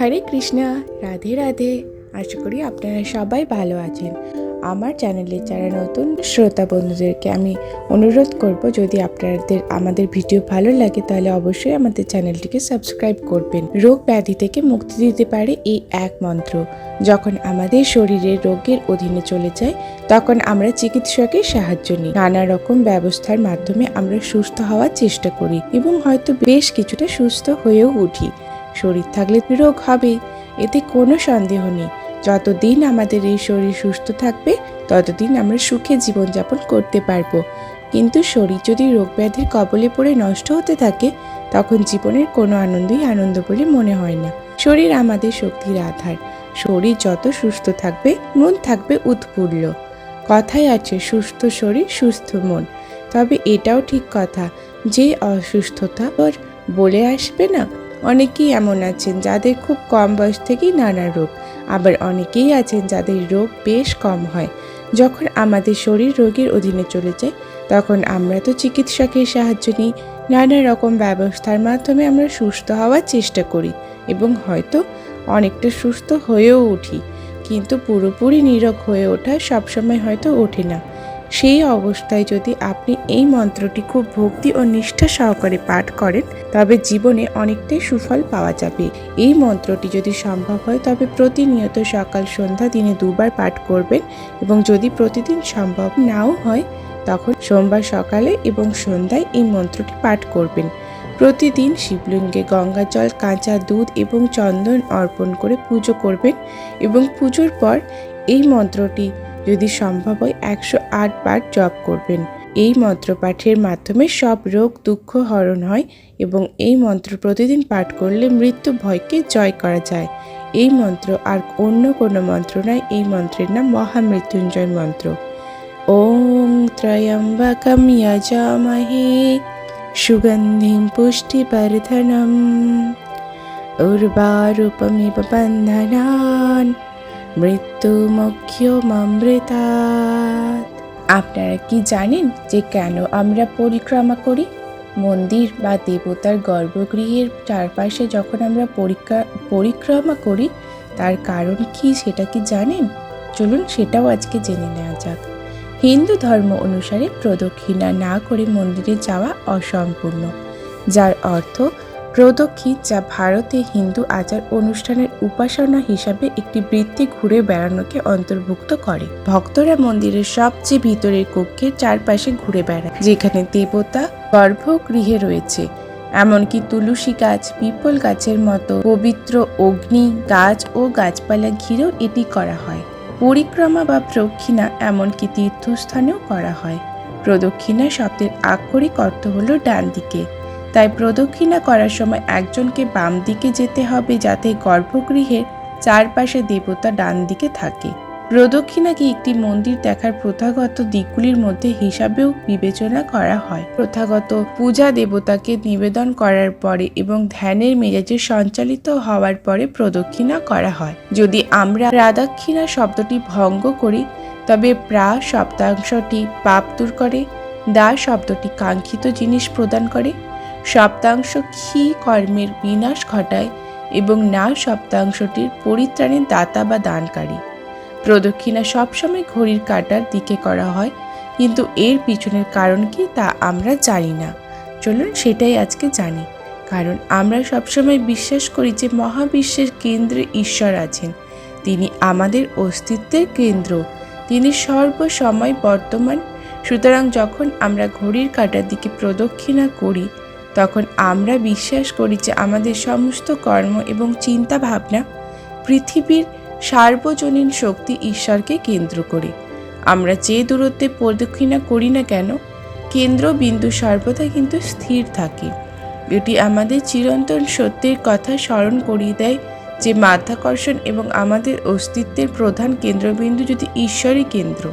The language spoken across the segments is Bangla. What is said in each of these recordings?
হরে কৃষ্ণা, রাধে রাধে। আশা করি আপনারা সবাই ভালো আছেন। আমার চ্যানেলে যারা নতুন শ্রোতা বন্ধুদেরকে আমি অনুরোধ করব, যদি আপনাদের, আমাদের ভিডিও ভালো লাগে, তাহলে অবশ্যই আমাদের চ্যানেলটিকে সাবস্ক্রাইব করবেন। রোগ ব্যাধি থেকে মুক্তি দিতে পারে এই এক মন্ত্র। যখন আমাদের শরীরে রোগের অধীনে চলে যায়, তখন আমরা চিকিৎসকের সাহায্য নিই। নানা রকম ব্যবস্থার মাধ্যমে আমরা সুস্থ হওয়ার চেষ্টা করি এবং হয়তো বেশ কিছুটা সুস্থ হয়েও উঠি। শরীর থাকলে রোগ হবে। এতে কোনো সন্দেহ নেই। যতদিন আমাদের এই শরীর সুস্থ থাকবে, ততদিন আমরা সুখে জীবনযাপন করতে পারব। কিন্তু শরীর যদি রোগ ব্যাধির কবলে পড়ে নষ্ট হতে থাকে, তখন জীবনের কোনো আনন্দই আনন্দ বলে মনে হয় না। শরীর আমাদের শক্তির আধার। শরীর যত সুস্থ থাকবে, মন থাকবে উৎফুল্ল। কথাই আছে, সুস্থ শরীর, সুস্থ মন। তবে এটাও ঠিক কথা যে অসুস্থতা বলে আসবে না। অনেকেই এমন আছেন যাদের খুব কম বয়স থেকেই নানা রোগ। আবার অনেকেই আছেন যাদের রোগ বেশ কম হয়। যখন আমাদের শরীর রোগের অধীনে চলে যায়, তখন আমরা তো চিকিৎসকের সাহায্য নিই। নানা রকম ব্যবস্থার মাধ্যমে আমরা সুস্থ হওয়ার চেষ্টা করি এবং হয়তো অনেকটা সুস্থ হয়েও উঠি। কিন্তু পুরোপুরি নিরোগ হয়ে ওঠা সবসময় হয়তো ওঠে না। সেই অবস্থায় যদি আপনি এই মন্ত্রটি খুব ভক্তি ও নিষ্ঠা সহকারে পাঠ করেন, তবে জীবনে অনেকটাই সুফল পাওয়া যাবে। এই মন্ত্রটি যদি সম্ভব হয়, তবে প্রতিনিয়ত সকাল সন্ধ্যা দিনে দুবার পাঠ করবেন এবং যদি প্রতিদিন সম্ভব নাও হয়, তখন সোমবার সকালে এবং সন্ধ্যায় এই মন্ত্রটি পাঠ করবেন। প্রতিদিন শিবলিঙ্গে গঙ্গা জল, কাঁচা দুধ এবং চন্দন অর্পণ করে পুজো করবেন এবং পুজোর পর এই মন্ত্রটি যদি সম্ভব হয় একশো আট বার জপ করবেন। এই মন্ত্র পাঠের মাধ্যমে সব রোগ, দুঃখ হরণ হয় এবং এই মন্ত্র প্রতিদিন পাঠ করলে মৃত্যু ভয়কে জয় করা যায়। এই মন্ত্র আর অন্য কোনো মন্ত্র নয়, এই মন্ত্রের নাম মহামৃত্যুঞ্জয় মন্ত্র। ওম ত্রয়ম্বকম যজামহে সুগন্ধিম পুষ্টিবর্ধনম। উর্বারূপমিব বন্ধনান। মৃত্যুমুখ্যমৃতাৎ আপনারা কি জানেন যে কেন আমরা পরিক্রমা করি? মন্দির বা দেবতার গর্ভগৃহের চারপাশে যখন আমরা পরিক্রা পরিক্রমা করি, তার কারণ কি সেটা কি জানেন? চলুন সেটাও আজকে জেনে নেওয়া যাক। হিন্দু ধর্ম অনুসারে প্রদক্ষিণা না করে মন্দিরে যাওয়া অসম্পূর্ণ, যার অর্থ প্রদক্ষিণ যা ভারতে হিন্দু আচার অনুষ্ঠানের উপাসনা হিসাবে একটি বৃত্তি ঘুরে বেড়ানোকে অন্তর্ভুক্ত করে। ভক্তরা মন্দিরের সবচেয়ে ভিতরের কক্ষের চারপাশে ঘুরে বেড়ায়, যেখানে দেবতা গর্ভগৃহে রয়েছে। এমনকি তুলসী গাছ, পিপল গাছের মতো পবিত্র অগ্নি, গাছ ও গাছপালা ঘিরেও এটি করা হয়। পরিক্রমা বা প্রক্ষিণা এমনকি তীর্থস্থানেও করা হয়। প্রদক্ষিণা শব্দের আক্ষরিক অর্থ হলো ডান দিকে তাই প্রদক্ষিণা করার সময় একজনকে বাম দিকে যেতে হবে যাতে গর্ভগৃহের চারপাশে দেবতা ডান দিকে থাকে। প্রদক্ষিণাকে একটি মন্দির দেখার প্রথাগত দিকগুলির মধ্যে হিসাবেও বিবেচনা করা হয়। প্রথাগত পূজা দেবতাকে নিবেদন করার পরে এবং ধ্যানের মেজাজে সঞ্চালিত হওয়ার পরে প্রদক্ষিণা করা হয়। যদি আমরা রাদাক্ষিণা শব্দটি ভঙ্গ করি, তবে প্রা শব্দাংশটি পাপ দূর করে, দা শব্দটি কাঙ্ক্ষিত জিনিস প্রদান করে। সপ্তাংশ ক্ষী কর্মের বিনাশ ঘটায় এবং না সপ্তাংশটির পরিত্রাণের দাতা বা দানকারী। প্রদক্ষিণা সবসময় ঘড়ির কাটার দিকে করা হয়, কিন্তু এর পিছনের কারণ কি তা আমরা জানি না। চলুন সেটাই আজকে জানি। কারণ আমরা সবসময় বিশ্বাস করি যে মহাবিশ্বের কেন্দ্রে ঈশ্বর আছেন। তিনি আমাদের অস্তিত্বের কেন্দ্র। তিনি সর্বসময় বর্তমান। সুতরাং যখন আমরা ঘড়ির কাটার দিকে প্রদক্ষিণা করি তখন আমরা বিশ্বাস করি যে আমাদের সমস্ত কর্ম এবং চিন্তা ভাবনা পৃথিবীর সার্বজনীন শক্তি ঈশ্বরকে কেন্দ্র করে। আমরা যে দূরত্বে প্রদক্ষিণা করি না কেন, কেন্দ্রবিন্দু সর্বদা কিন্তু স্থির থাকে। এটি আমাদের চিরন্তন সত্যের কথা স্মরণ করিয়ে দেয় যে মাধ্যাকর্ষণ এবং আমাদের অস্তিত্বের প্রধান কেন্দ্রবিন্দু যদি ঈশ্বরই কেন্দ্র।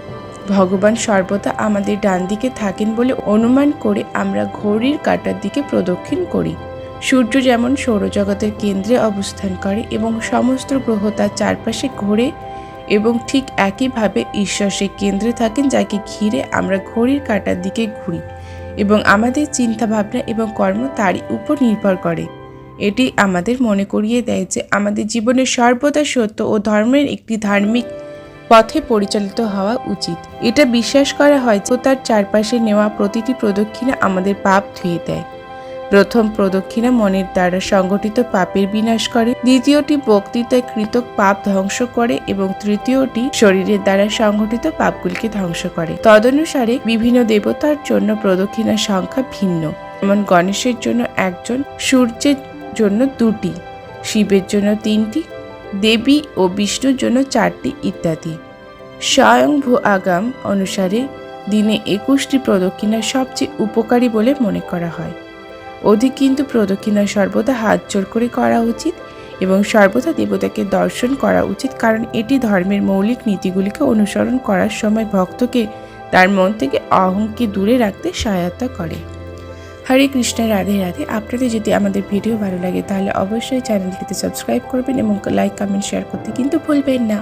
ভগবান সর্বদা আমাদের ডান দিকে থাকেন বলে অনুমান করে আমরা ঘড়ির কাটার দিকে প্রদক্ষিণ করি। সূর্য যেমন সৌরজগতের কেন্দ্রে অবস্থান করে এবং সমস্ত গ্রহ তার চারপাশে ঘোরে এবং ঠিক একইভাবে ঈশ্বর সেই কেন্দ্রে থাকেন যাকে ঘিরে আমরা ঘড়ির কাটার দিকে ঘুরি এবং আমাদের চিন্তাভাবনা এবং কর্ম তারই উপর নির্ভর করে। এটি আমাদের মনে করিয়ে দেয় যে আমাদের জীবনের সর্বদা সত্য ও ধর্মের একটি ধার্মিক পথে পরিচালিত হওয়া উচিত। এটা বিশ্বাস করা হয় যে তার চারপাশে নেওয়া প্রতিটি প্রদক্ষিণা আমাদের পাপ ধুয়ে দেয়। প্রথম প্রদক্ষিণা মনের দ্বারা সংগঠিত পাপের বিনাশ করে, দ্বিতীয়টি বক্তৃতায় কৃত পাপ ধ্বংস করে এবং তৃতীয়টি শরীরের দ্বারা সংগঠিত পাপগুলিকে ধ্বংস করে। তদনুসারে বিভিন্ন দেবতার জন্য প্রদক্ষিণার সংখ্যা ভিন্ন। যেমন গণেশের জন্য একজন, সূর্যের জন্য দুটি, শিবের জন্য তিনটি দেবী ও বিষ্ণুর জন্য চারটি ইত্যাদি। স্বয়ংভূ আগাম অনুসারে দিনে একুশটি প্রদক্ষিণা সবচেয়ে উপকারী বলে মনে করা হয়। অধিক কিন্তু প্রদক্ষিণা সর্বদা হাত জোর করে করা উচিত এবং সর্বদা দেবতাকে দর্শন করা উচিত কারণ এটি ধর্মের মৌলিক নীতিগুলিকে অনুসরণ করার সময় ভক্তকে তার মন থেকে অহংকে দূরে রাখতে সহায়তা করে। হরে কৃষ্ণ, রাধে রাধে। আপনাদের যদি আমাদের ভিডিও ভালো লাগে, তাহলে অবশ্যই চ্যানেলটিতে সাবস্ক্রাইব করবেন এবং লাইক, কমেন্ট, শেয়ার করতে কিন্তু ভুলবেন না।